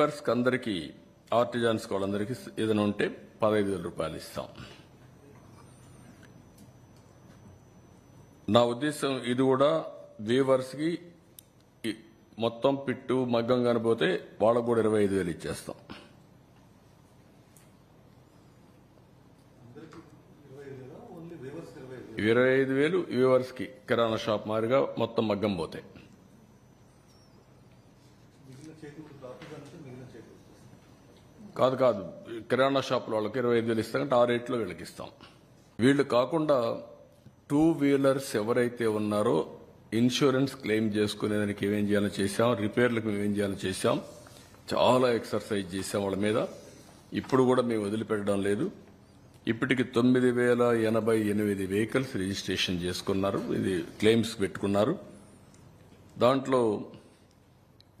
Weavers అందరికీ artisans వాళ్ళందరికీ ఏదైనా ఉంటే పదహైదు వేల రూపాయలు ఇస్తాం. నా ఉద్దేశం ఇది కూడా వీవర్స్కి మొత్తం పిట్టు మగ్గం కనిపోతే వాళ్ళకు కూడా ఇరవై ఐదు వేలు ఇచ్చేస్తాం. ఇరవై ఐదు వేలు వ్యూవర్స్ కిరాణా షాప్ మారిగా మొత్తం మగ్గం పోతాయి. కాదు కాదు. కిరాణా షాపుల వాళ్ళకి ఇరవై ఐదు వేలు ఇస్తాం ఆ రేట్లో వీళ్ళకి ఇస్తాం. వీళ్ళు కాకుండా టూ వీలర్స్ ఎవరైతే ఉన్నారో ఇన్సూరెన్స్ క్లెయిమ్ చేసుకునేదానికి ఏమేం చేయాలో చేశాం రిపేర్లకు ఏం చేయాలో చేశాం చాలా ఎక్సర్సైజ్ చేశాం వాళ్ళ మీద. ఇప్పుడు కూడా మేము వదిలిపెట్టడం లేదు. ఇప్పటికి తొమ్మిది వేల ఎనభై ఎనిమిది వెహికల్స్ రిజిస్ట్రేషన్ చేసుకున్నారు. ఇది క్లెయిమ్స్ పెట్టుకున్నారు. దాంట్లో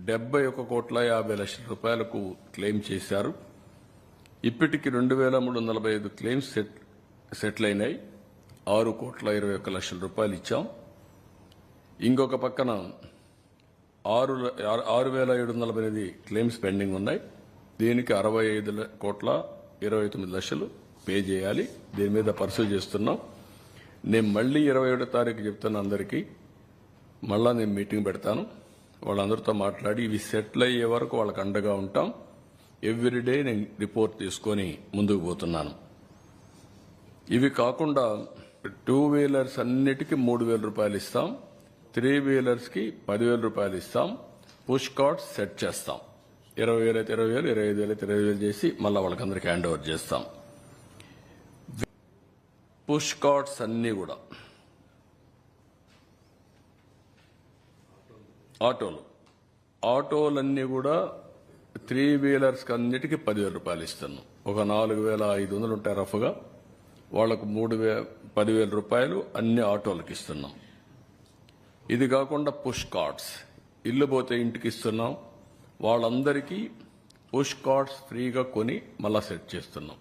డెబ్బై ఒక కోట్ల యాభై లక్షల రూపాయలకు క్లెయిమ్ చేశారు. ఇప్పటికి రెండు వేల మూడు వందల నలభై ఐదు క్లెయిమ్స్ సెట్ సెటిల్ అయినాయి ఆరు కోట్ల ఇరవై ఒక్క లక్షల రూపాయలు ఇచ్చాం. ఇంకొక పక్కన ఆరు ల- ఆరు- వేల ఏడు వందల నలభై ఎనిమిది క్లెయిమ్స్ పెండింగ్ ఉన్నాయి. దీనికి అరవై ఐదు కోట్ల ఇరవై తొమ్మిది లక్షలు పే చేయాలి. దీని మీద పర్సూ చేస్తున్నాం. నేను మళ్ళీ ఇరవై ఏడో తారీఖు చెప్తున్నా అందరికీ మళ్ళా నేను మీటింగ్ పెడతాను. వాళ్ళందరితో మాట్లాడి ఇవి సెటిల్ అయ్యే వరకు వాళ్ళకి అండగా ఉంటాం. ఎవ్రీడే నేను రిపోర్ట్ తీసుకొని ముందుకు పోతున్నాను. ఇవి కాకుండా టూ వీలర్స్ అన్నిటికీ మూడు వేల రూపాయలు ఇస్తాం. త్రీ వీలర్స్కి పదివేల రూపాయలు ఇస్తాం. పుష్ కార్డ్స్ సెట్ చేస్తాం. ఇరవై వేలు అయితే ఇరవై వేలు ఇరవై ఐదు వేలు అయితే ఇరవై వేలు చేసి మళ్ళీ వాళ్ళకందరికీ హ్యాండ్ ఓవర్ చేస్తాం. పుష్ కార్డ్స్ అన్నీ కూడా ఆటోలు. ఆటోలన్నీ కూడా త్రీ వీలర్స్ అన్నిటికీ పదివేల రూపాయలు ఇస్తున్నాం ఒక నాలుగు వేల ఐదు వందలు ఉంటాయి రఫ్గా. వాళ్ళకు మూడు వే పదివేల రూపాయలు అన్ని ఆటోలకు ఇస్తున్నాం. ఇది కాకుండా పుష్ కార్డ్స్. ఇల్లు పోతే ఇంటికి ఇస్తున్నాం. వాళ్ళందరికీ పుష్ కార్డ్స్ ఫ్రీగా కొని మళ్ళా సెట్ చేస్తున్నాం.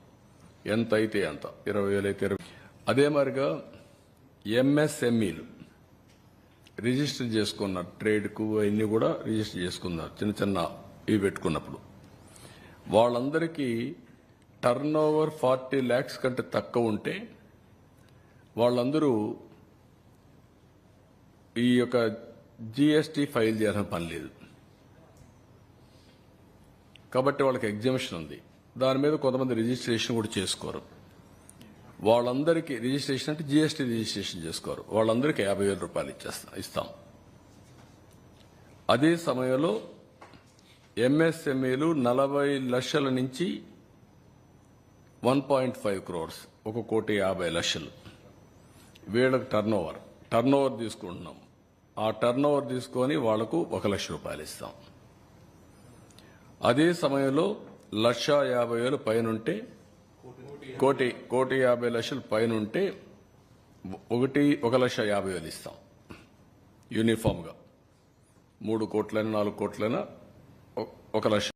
ఎంత అయితే అంత. ఇరవై వేలైతే ఇరవై. అదే మరిగా ఎంఎస్ఎంఈలు. రిజిస్టర్ చేసుకున్నారు ట్రేడ్కు అవన్నీ కూడా రిజిస్టర్ చేసుకున్నారు. చిన్న చిన్న ఇవి పెట్టుకున్నప్పుడు. వాళ్ళందరికీ టర్న్ ఓవర్ ఫార్టీ ల్యాక్స్ కంటే తక్కువ ఉంటే వాళ్ళందరూ ఈ యొక్క జిఎస్టీ ఫైల్ చేయాల్సిన పని లేదు. కాబట్టి వాళ్ళకి ఎగ్జామిషన్ ఉంది. దాని మీద కొంతమంది రిజిస్ట్రేషన్ కూడా చేసుకోరు. వాళ్ళందరికీ రిజిస్ట్రేషన్ అంటే జీఎస్టీ రిజిస్ట్రేషన్ చేసుకోరు. వాళ్ళందరికీ యాభై వేల రూపాయలు ఇచ్చేస్తాం ఇస్తాం. అదే సమయంలో ఎంఎస్ఎంఏలు నలభై లక్షల నుంచి వన్ పాయింట్ ఫైవ్ క్రోర్స్ ఒక కోటి యాభై లక్షలు. వీళ్ళకి టర్న్ ఓవర్ టర్న్ ఓవర్ తీసుకుంటున్నాం. ఆ టర్న్ ఓవర్ తీసుకొని వాళ్ళకు ఒక లక్ష రూపాయలు ఇస్తాం. అదే సమయంలో లక్ష యాభై వేలు పైనుంటే కోటి కోటి యాభై లక్షలు పైన ఉంటే ఒకటి ఒక లక్ష యాభై వేలు ఇస్తాం. యూనిఫామ్గా. మూడు కోట్లైనా నాలుగు కోట్లైనా ఒక లక్ష